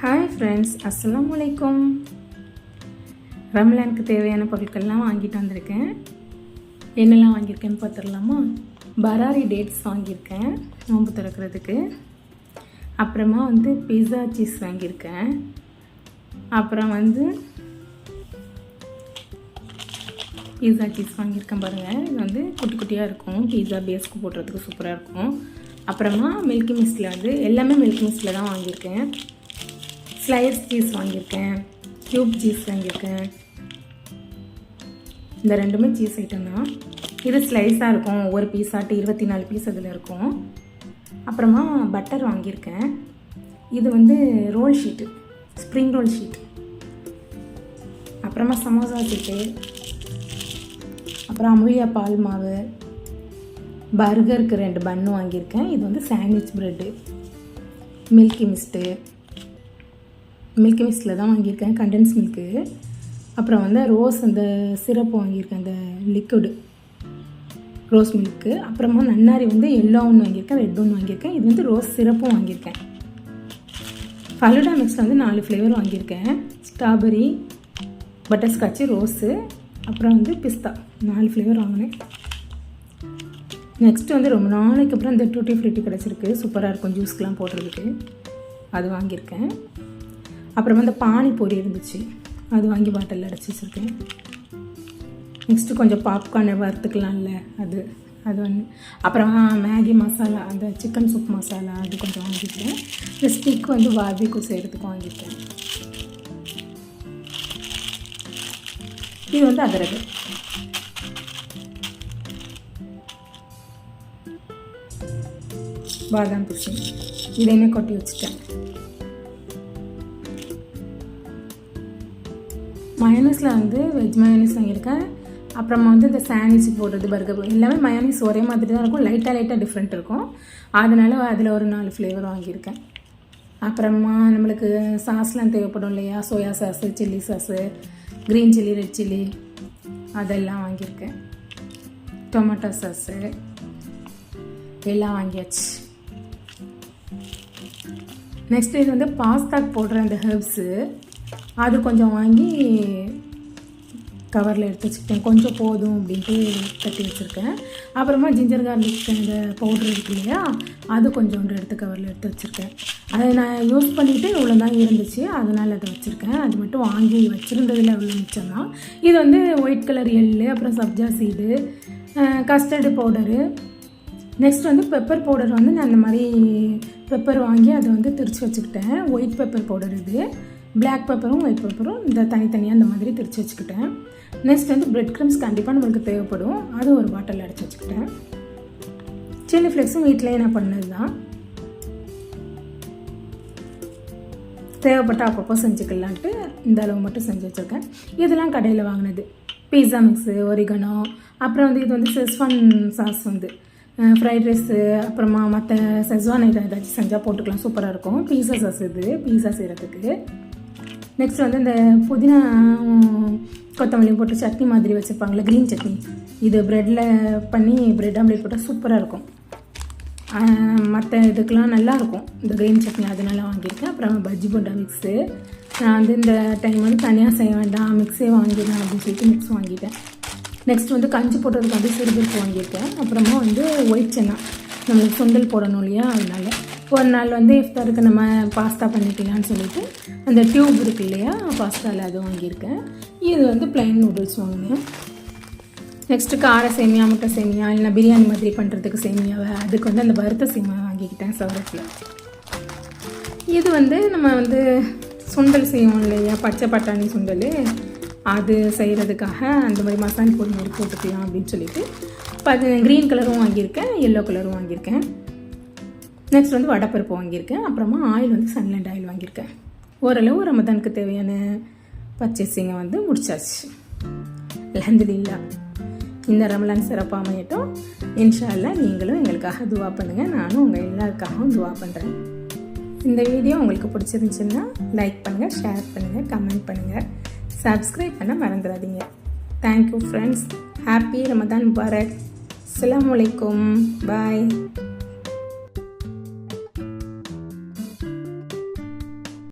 Hi friends அஸ்ஸலாமு வலைக்கும் ரம்லானுக்கு தேவையான பொருட்கள்லாம் வாங்கிட்டு வந்திருக்கேன். என்னெல்லாம் வாங்கியிருக்கேன்னு பார்த்துடலாமா? பராரி டேட்ஸ் வாங்கியிருக்கேன் நோன்பு திறக்கிறதுக்கு. அப்புறமா வந்து பிஸா சீஸ் வாங்கியிருக்கேன். அப்புறம் வந்து பீஸா சீஸ் வாங்கியிருக்கேன் பாருங்கள் இது வந்து குட்டி குட்டியாக இருக்கும். பீஸா பேஸ்க்கு போடுறதுக்கு சூப்பராக இருக்கும். அப்புறமா மில்கி மிஸ்டில் வந்து எல்லாமே மில்கி மிஸ்டில் தான் வாங்கியிருக்கேன். ஸ்லைஸ் சீஸ் வாங்கியிருக்கேன். க்யூப் சீஸ் வாங்கியிருக்கேன். இந்த ரெண்டுமே சீஸ் ஐட்டம் தான். இது ஸ்லைஸாக இருக்கும். ஒவ்வொரு பீஸாட்டு இருபத்தி நாலு பீஸ் அதில் இருக்கும். அப்புறமா பட்டர் வாங்கியிருக்கேன். இது வந்து roll sheet spring roll sheet அப்புறமா சமோசா சீட்டு அப்புறம் அமுலியா பால் மாவு. பர்கருக்கு ரெண்டு பன்னு வாங்கியிருக்கேன். இது வந்து sandwich bread milky mist milky மிஸ்டில் தான் வாங்கியிருக்கேன் கண்டென்ஸ் மில்க்கு அப்புறம் வந்து ரோஸ் அந்த சிரப்பு வாங்கியிருக்கேன் அந்த லிக்விடு ரோஸ் மில்க்கு அப்புறமா நன்னாரி வந்து எல்லோ ஒன்று வாங்கியிருக்கேன் ரெட் ஒன்று வாங்கியிருக்கேன். இது வந்து ரோஸ் சிரப்பும் வாங்கியிருக்கேன். ஃபலுடா மிக்ஸில் வந்து நாலு ஃப்ளேவர் வாங்கியிருக்கேன். ஸ்ட்ராபெரி பட்டர்ஸ்காட்சி ரோஸு அப்புறம் வந்து பிஸ்தா நாலு ஃப்ளேவர் வாங்கினேன். நெக்ஸ்ட் வந்து ரொம்ப நாளைக்கு அப்புறம் இந்த டூட்டி ஃப்ரூட்டி கிடச்சிருக்கு. சூப்பராக இருக்கும் ஜூஸ்க்கெலாம் போடுறதுக்கு. அது வாங்கியிருக்கேன். அப்புறம் வந்து பானிபூரி இருந்துச்சு. அது வாங்கி பாட்டிலில் அடைச்சி வச்சுருக்கேன். நெக்ஸ்ட்டு கொஞ்சம் பாப்கார்னை வறுத்துக்கலாம்ல அது அது வந்து அப்புறம் மேகி மசாலா அந்த சிக்கன் சூப் மசாலா அது கொஞ்சம் வாங்கிட்டேன். இந்த ஸ்டிக் வந்து பார்பிக்கு செய்கிறதுக்கு வாங்கிட்டேன். இது வந்து அதிரது. பாதாம் பிஷி இதையுமே கொட்டி வச்சுட்டேன். மயனஸில் வந்து வெஜ் மயனஸ் வாங்கியிருக்கேன். அப்புறமா வந்து இந்த சாண்ட்விச் போடுறது பர்கர் எல்லாமே மயானிஸ் ஒரே மாதிரி தான் இருக்கும். லைட்டாக லைட்டாக டிஃப்ரெண்ட் இருக்கும். அதனால் அதில் ஒரு நாலு ஃப்ளேவர் வாங்கியிருக்கேன். அப்புறமா நம்மளுக்கு சாஸ்லாம் தேவைப்படும் இல்லையா? Soya sauce chilli sauce green chilli red chilli அதெல்லாம் வாங்கியிருக்கேன். டொமேட்டோ சாஸு எல்லாம் வாங்கியாச்சு. நெக்ஸ்ட் இது வந்து பாஸ்தாக்கு போடுற அந்த ஹெர்ப்ஸு அது கொஞ்சம் வாங்கி கவரில் எடுத்து வச்சுக்கிட்டேன். கொஞ்சம் போதும் அப்படின்ட்டு கட்டி வச்சுருக்கேன். அப்புறமா ஜிஞ்சர் கார்லிக் அந்த பவுட்ரு இருக்கு இல்லையா? அது கொஞ்சோண்டு எடுத்து கவரில் எடுத்து வச்சுருக்கேன். அதை நான் யூஸ் பண்ணிவிட்டு இவ்வளோ தான் இருந்துச்சு. அதனால் அதை வச்சுருக்கேன். அது மட்டும் வாங்கி வச்சுருந்ததில் அவ்வளோ மிச்சம் தான். இது வந்து ஒயிட் கலர் எள்ளு அப்புறம் sabja seed custard powder next வந்து பெப்பர் பவுடர் வந்து நான் அந்த மாதிரி பெப்பர் வாங்கி அதை வந்து திரித்து வச்சுக்கிட்டேன். ஒயிட் பெப்பர் பவுடர் இது. பிளாக் பேப்பரும் ஒயிட் பேப்பரும் இந்த தனித்தனியாக இந்த மாதிரி திரித்து வச்சுக்கிட்டேன். நெக்ஸ்ட் வந்து பிரெட் க்ரம்ஸ் கண்டிப்பாக நம்மளுக்கு தேவைப்படும். அது ஒரு பாட்டில் அடைச்சி வச்சுக்கிட்டேன். சில்லி ஃப்ளெக்ஸும் வீட்டிலேயே நான் பண்ணது தான் தேவைப்பட்ட அப்பப்போ செஞ்சுக்கலான்ட்டு இந்த அளவு மட்டும் செஞ்சு வச்சுருக்கேன். இதெல்லாம் கடையில் வாங்கினது. பீஸா மிக்ஸு ஒரிகனோ அப்புறம் வந்து இது வந்து செஸ்வான் சாஸ் வந்து. ஃப்ரைட் ரைஸு அப்புறமா மற்ற செஸ்வான் ஐட்டம் ஏதாச்சும் செஞ்சால் போட்டுக்கலாம். சூப்பராக இருக்கும். பீஸா சாஸ் இது. பீஸா செய்கிறதுக்கு நெக்ஸ்ட் வந்து இந்த புதினா கொத்தமல்லி போட்டு சட்னி மாதிரி வச்சுருப்பாங்களே க்ரீன் சட்னி. இது ப்ரெட்டில் பண்ணி ப்ரெட் ஆம்லேட் போட்டால் சூப்பராக இருக்கும். மற்ற இதுக்கெலாம் நல்லாயிருக்கும் இந்த க்ரீன் சட்னி அதனால வாங்கியிருக்கேன். அப்புறம் பஜ்ஜி போண்டா மிக்ஸு நான் வந்து இந்த டைம் வந்து தனியாக செய்ய வேண்டாம். மிக்ஸே வாங்கிடலாம் அப்படின்னு சொல்லிட்டு மிக்ஸ் வாங்கிட்டேன். நெக்ஸ்ட் வந்து கஞ்சி போட்டதுக்கு வந்து சிறுபருப்பு வாங்கியிருக்கேன். அப்புறமா வந்து ஒயிட் சென்னா. நம்மளுக்கு சுண்டல் போடணும் இல்லையா? அதனால. ஒரு நாள் வந்து இஃப்தாருக்கு நம்ம பாஸ்தா பண்ணிக்கலாம்னு சொல்லிட்டு அந்த டியூப் இருக்கு இல்லையா பாஸ்தாவில் அது வாங்கியிருக்கேன். இது வந்து ப்ளைன் நூடுல்ஸ் வாங்கினேன். நெக்ஸ்ட்டு கார சேமியா முட்டை சேமியா இல்லை பிரியாணி மாதிரி பண்ணுறதுக்கு சேமியாவை அதுக்கு வந்து அந்த வறுத்த சேமியா வாங்கிக்கிட்டேன் சவரத்தில் இது வந்து நம்ம வந்து சுண்டல் செய்வோம் இல்லையா பச்சை பட்டாணி சுண்டல். அது செய்கிறதுக்காக அந்த மாதிரி மசாலா பொடி மாதிரி போட்டுக்கலாம் அப்படின்னு சொல்லிட்டு பது க்ரீன் கலரும் வாங்கியிருக்கேன் எல்லோ கலரும் வாங்கியிருக்கேன். நெக்ஸ்ட் வந்து வடைப்பருப்பு வாங்கியிருக்கேன். அப்புறமா ஆயில் வந்து சன்லைண்ட் ஆயில் வாங்கியிருக்கேன். ஓரளவு ரமதானுக்கு தேவையான பர்ச்சேசிங்கை வந்து முடிச்சாச்சு. அலமதுல்லா இந்த ரமலான் சிறப்பாக அமையட்டும். இன்ஷால்லா நீங்களும் எங்களுக்காக துவா பண்ணுங்கள் நானும் உங்கள் எல்லாருக்காகவும் துவா பண்ணுறேன் இந்த வீடியோ உங்களுக்கு பிடிச்சிருந்துச்சுன்னா லைக் பண்ணுங்கள் ஷேர் பண்ணுங்கள் கமெண்ட் பண்ணுங்கள் சப்ஸ்கிரைப் பண்ண மறந்துடாதீங்க. Thank you friends happy Ramadan Mubarak Aslam bye